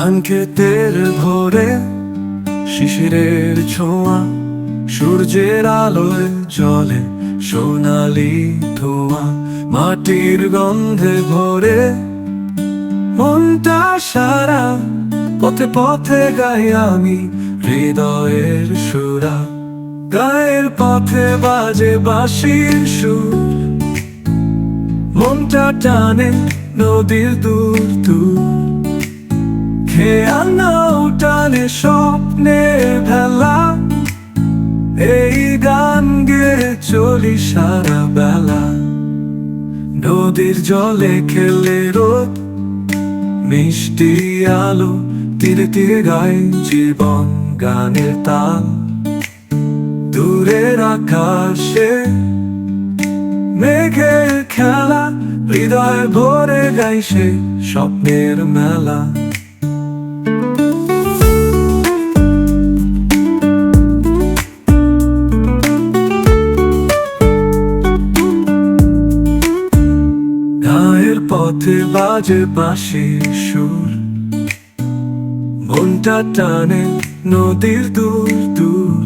ক্ষেতের ভোরে শিশিরের ছোঁয়া, সূর্যের আলোয় জলে সোনালি ধোঁয়া। মাটির গন্ধে ভরে মনটা সারা, পথে পথে গাই আমি হৃদয়ের সুরা। গায়ের পথে বাজে বাঁশির সুর। মনটা টানে নদীর দূর দূর। খেয়া নাও টানে স্বপ্নের ভেলা। এই গান গেয়ে চলি সারা বেলা। নদীর জলে খেলে রোদ, মিষ্টি আলো তীরে তীরে গাই জীবন গানের তাল। দূরের আকাশে মেঘের খেলা, হৃদয় ভরে গাই সে স্বপ্নের মেলা। পথে বাজে বাঁশির সুর। মনটা টানে নদীর দূর দূর।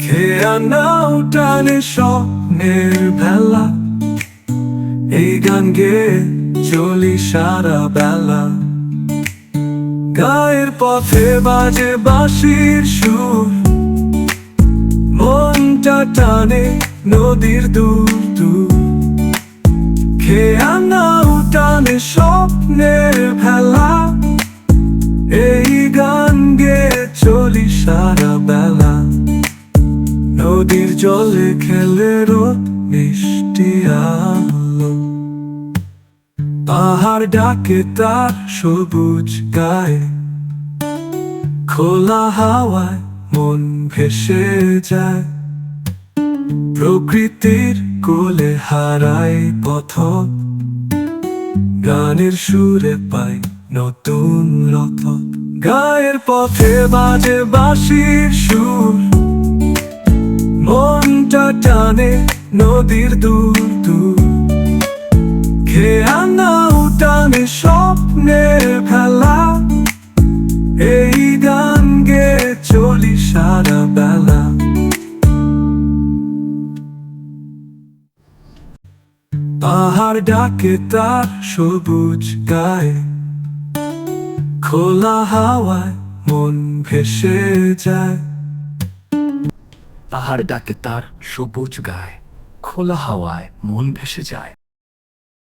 খেয়া নাও টানে স্বপ্নের ভেলা। এই গান গেয়ে চলি সারা বেলা। গায়ের পথে বাজে বাঁশির সুর। মনটা টানে নদীর দূর দূর। নাও টানে স্বপ্নের ভেলা। এই গান গেয়ে চলি সারা বেলা। নদীর জলে খেলে রোদ, মিষ্টি আলো। পাহাড় ডাকে তার সবুজ গায়ে। খোলা হাওয়ায় মন ভেসে যায়। প্রকৃতির কোলে হারাই পথ। গানের সুরে পাই নতুন রথ। গায়ের পথে বাজে বাঁশির সুর। মনটা টানে নদীর দূর দূর। খেয়া নাও টানে স্বপ্নের খেলা এই গান গে চলি সারা পাহাড় ডাকে তার সবুজ গায়ে। খোলা হাওয়ায় মন ভেসে যায়। পাহাড় ডাকে তার সবুজ গায়ে। খোলা হাওয়ায় মন ভেসে যায়।